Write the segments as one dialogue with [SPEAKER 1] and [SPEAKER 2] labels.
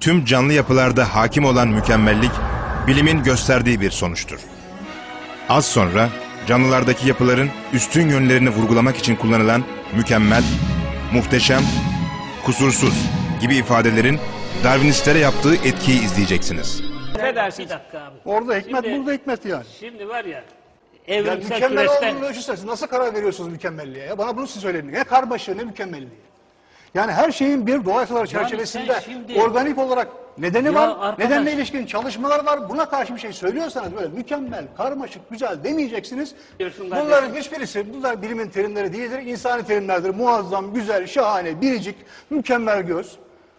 [SPEAKER 1] tüm canlı yapılarda hakim olan mükemmellik, bilimin gösterdiği bir sonuçtur. Az sonra canlılardaki yapıların üstün yönlerini vurgulamak için kullanılan mükemmel, muhteşem, kusursuz gibi ifadelerin Darwinistlere yaptığı etkiyi izleyeceksiniz.
[SPEAKER 2] Affedersiniz.
[SPEAKER 3] Bir dakika abi.
[SPEAKER 2] Orada hikmet,
[SPEAKER 3] Şimdi-
[SPEAKER 2] burada hikmet yani.
[SPEAKER 3] Şimdi var ya
[SPEAKER 2] Yani
[SPEAKER 3] evrimsel
[SPEAKER 2] mükemmel
[SPEAKER 3] süreçte
[SPEAKER 2] olduğunu ölçüsünüz. Siz nasıl karar veriyorsunuz mükemmelliğe? Ya? Bana bunu siz söyleyin. Ne karmaşığı ne mükemmelliği. Yani her şeyin bir doğa yasaları çerçevesinde
[SPEAKER 3] şimdi-
[SPEAKER 2] organik olarak nedeni
[SPEAKER 3] Ya
[SPEAKER 2] var.
[SPEAKER 3] arkadaş-
[SPEAKER 2] Nedenle ilişkin çalışmalar var. Buna karşı bir şey söylüyorsanız böyle mükemmel, karmaşık, güzel demeyeceksiniz.
[SPEAKER 3] Diyorsun
[SPEAKER 2] Bunların hiçbirisi, bunlar bilimin terimleri değildir. insani terimlerdir. Muazzam, güzel, şahane, biricik, mükemmel göz.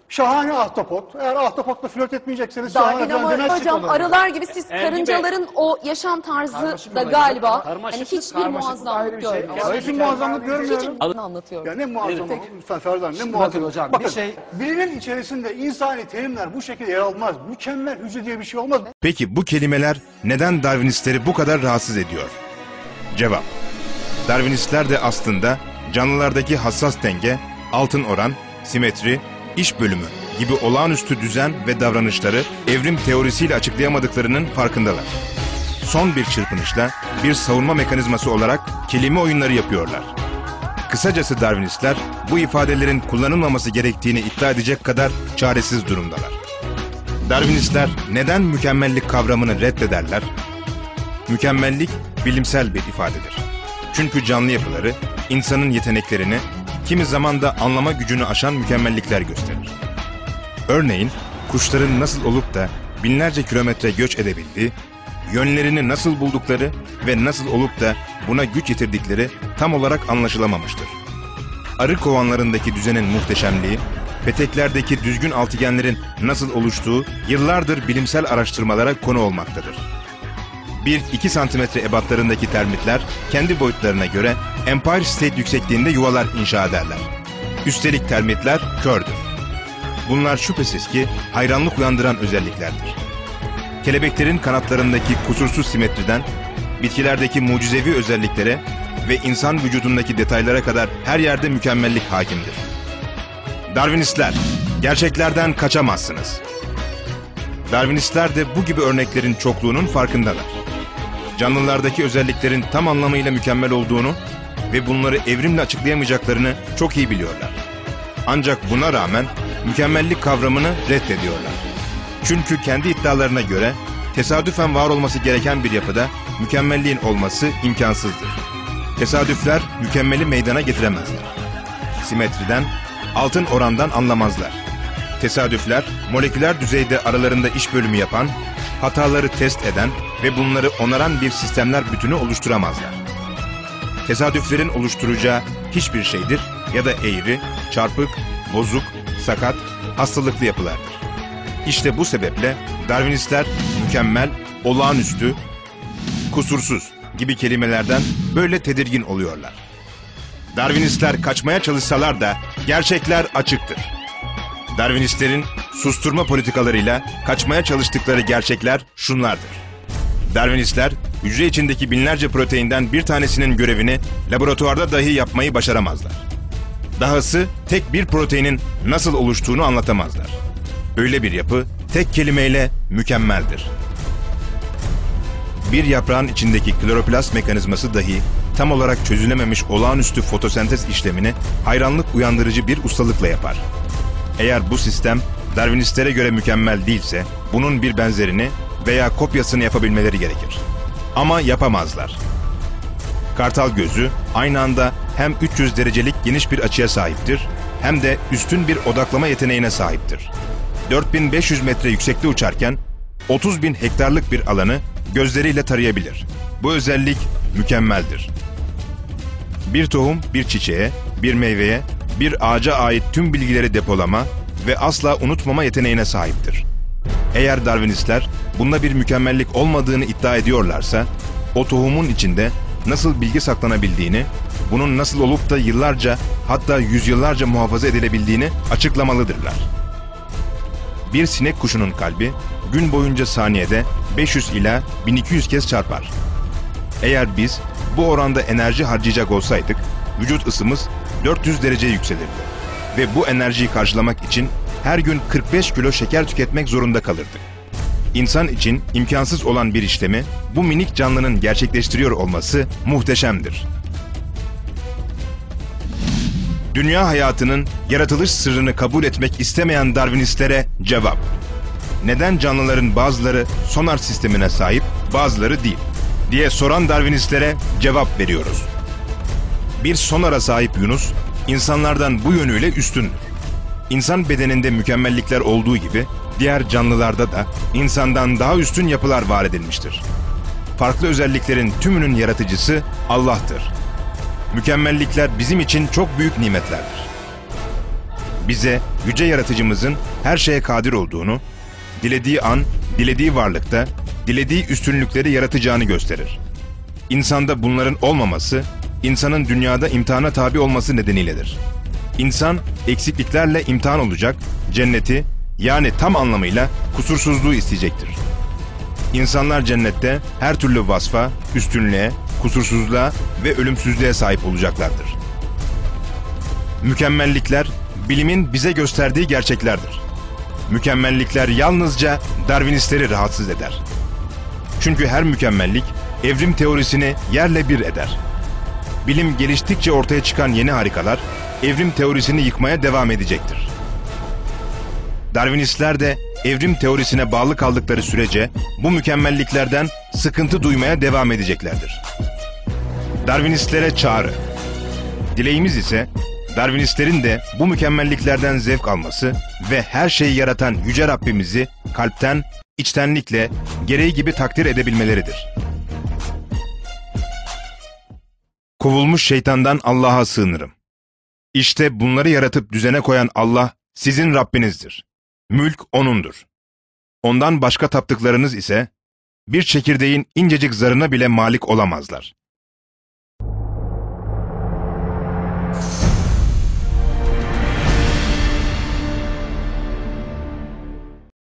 [SPEAKER 2] Şahane ahtapot. Eğer ahtapotla flört etmeyecekseniz şahane
[SPEAKER 4] Dahil ama hocam
[SPEAKER 2] olur.
[SPEAKER 4] arılar gibi siz
[SPEAKER 3] Ergin Bey.
[SPEAKER 4] karıncaların o yaşam tarzı
[SPEAKER 2] Karmaşık
[SPEAKER 4] da galiba hani hiçbir muazzamlık
[SPEAKER 2] bir şey.
[SPEAKER 4] görmüyor.
[SPEAKER 2] Ama hiçbir muazzamlık görmüyorum.
[SPEAKER 4] Hiç anlatıyor.
[SPEAKER 2] Ya ne muazzam lütfen Ferdan ne muazzam.
[SPEAKER 5] bakın hocam,
[SPEAKER 2] Bakın,
[SPEAKER 5] bir şey-
[SPEAKER 2] Bilimin içerisinde insani terimler bu şekilde yer almaz. Mükemmel hücre diye bir şey olmaz.
[SPEAKER 1] Peki bu kelimeler neden Darwinistleri bu kadar rahatsız ediyor? Cevap. Darwinistler de aslında canlılardaki hassas denge, altın oran, simetri, iş bölümü gibi olağanüstü düzen ve davranışları evrim teorisiyle açıklayamadıklarının farkındalar. Son bir çırpınışla bir savunma mekanizması olarak kelime oyunları yapıyorlar. Kısacası Darwinistler bu ifadelerin kullanılmaması gerektiğini iddia edecek kadar çaresiz durumdalar. Darwinistler neden mükemmellik kavramını reddederler? Mükemmellik bilimsel bir ifadedir. Çünkü canlı yapıları insanın yeteneklerini, kimi zaman da anlama gücünü aşan mükemmellikler gösterir. Örneğin kuşların nasıl olup da binlerce kilometre göç edebildiği, yönlerini nasıl buldukları ve nasıl olup da buna güç yetirdikleri tam olarak anlaşılamamıştır. Arı kovanlarındaki düzenin muhteşemliği, peteklerdeki düzgün altıgenlerin nasıl oluştuğu yıllardır bilimsel araştırmalara konu olmaktadır. 1-2 santimetre ebatlarındaki termitler kendi boyutlarına göre Empire State yüksekliğinde yuvalar inşa ederler. Üstelik termitler kördür. Bunlar şüphesiz ki hayranlık uyandıran özelliklerdir. Kelebeklerin kanatlarındaki kusursuz simetriden, bitkilerdeki mucizevi özelliklere ve insan vücudundaki detaylara kadar her yerde mükemmellik hakimdir. Darwinistler, gerçeklerden kaçamazsınız. Darwinistler de bu gibi örneklerin çokluğunun farkındalar. Canlılardaki özelliklerin tam anlamıyla mükemmel olduğunu ve bunları evrimle açıklayamayacaklarını çok iyi biliyorlar. Ancak buna rağmen mükemmellik kavramını reddediyorlar. Çünkü kendi iddialarına göre tesadüfen var olması gereken bir yapıda mükemmelliğin olması imkansızdır. Tesadüfler mükemmeli meydana getiremezler. Simetriden, altın orandan anlamazlar. Tesadüfler moleküler düzeyde aralarında iş bölümü yapan, hataları test eden ve bunları onaran bir sistemler bütünü oluşturamazlar. Tesadüflerin oluşturacağı hiçbir şeydir ya da eğri, çarpık, bozuk, sakat, hastalıklı yapılardır. İşte bu sebeple Darwinistler mükemmel, olağanüstü, kusursuz gibi kelimelerden böyle tedirgin oluyorlar. Darwinistler kaçmaya çalışsalar da gerçekler açıktır. Darwinistlerin susturma politikalarıyla kaçmaya çalıştıkları gerçekler şunlardır. Darwinistler hücre içindeki binlerce proteinden bir tanesinin görevini laboratuvarda dahi yapmayı başaramazlar. Dahası tek bir proteinin nasıl oluştuğunu anlatamazlar. Öyle bir yapı tek kelimeyle mükemmeldir. Bir yaprağın içindeki kloroplast mekanizması dahi tam olarak çözülememiş olağanüstü fotosentez işlemini hayranlık uyandırıcı bir ustalıkla yapar. Eğer bu sistem Darwinistlere göre mükemmel değilse bunun bir benzerini veya kopyasını yapabilmeleri gerekir. Ama yapamazlar. Kartal gözü aynı anda hem 300 derecelik geniş bir açıya sahiptir hem de üstün bir odaklama yeteneğine sahiptir. 4500 metre yüksekte uçarken 30 bin hektarlık bir alanı gözleriyle tarayabilir. Bu özellik mükemmeldir. Bir tohum bir çiçeğe, bir meyveye, bir ağaca ait tüm bilgileri depolama ve asla unutmama yeteneğine sahiptir. Eğer Darwinistler bunda bir mükemmellik olmadığını iddia ediyorlarsa, o tohumun içinde nasıl bilgi saklanabildiğini, bunun nasıl olup da yıllarca hatta yüzyıllarca muhafaza edilebildiğini açıklamalıdırlar. Bir sinek kuşunun kalbi gün boyunca saniyede 500 ila 1200 kez çarpar. Eğer biz bu oranda enerji harcayacak olsaydık, vücut ısımız 400 derece yükselirdi. Ve bu enerjiyi karşılamak için her gün 45 kilo şeker tüketmek zorunda kalırdı. İnsan için imkansız olan bir işlemi bu minik canlının gerçekleştiriyor olması muhteşemdir. Dünya hayatının yaratılış sırrını kabul etmek istemeyen Darwinistlere cevap. Neden canlıların bazıları sonar sistemine sahip, bazıları değil? diye soran Darwinistlere cevap veriyoruz. Bir sonara sahip Yunus, insanlardan bu yönüyle üstündür. İnsan bedeninde mükemmellikler olduğu gibi diğer canlılarda da insandan daha üstün yapılar var edilmiştir. Farklı özelliklerin tümünün yaratıcısı Allah'tır. Mükemmellikler bizim için çok büyük nimetlerdir. Bize yüce yaratıcımızın her şeye kadir olduğunu, dilediği an, dilediği varlıkta, dilediği üstünlükleri yaratacağını gösterir. İnsanda bunların olmaması, insanın dünyada imtihana tabi olması nedeniyledir. İnsan eksikliklerle imtihan olacak, cenneti yani tam anlamıyla kusursuzluğu isteyecektir. İnsanlar cennette her türlü vasfa, üstünlüğe, kusursuzluğa ve ölümsüzlüğe sahip olacaklardır. Mükemmellikler bilimin bize gösterdiği gerçeklerdir. Mükemmellikler yalnızca Darwinistleri rahatsız eder. Çünkü her mükemmellik evrim teorisini yerle bir eder. Bilim geliştikçe ortaya çıkan yeni harikalar evrim teorisini yıkmaya devam edecektir. Darwinistler de evrim teorisine bağlı kaldıkları sürece bu mükemmelliklerden sıkıntı duymaya devam edeceklerdir. Darwinistlere çağrı. Dileğimiz ise Darwinistlerin de bu mükemmelliklerden zevk alması ve her şeyi yaratan Yüce Rabbimizi kalpten, içtenlikle, gereği gibi takdir edebilmeleridir. Kovulmuş şeytandan Allah'a sığınırım. İşte bunları yaratıp düzene koyan Allah sizin Rabbinizdir. Mülk O'nundur. Ondan başka taptıklarınız ise bir çekirdeğin incecik zarına bile malik olamazlar.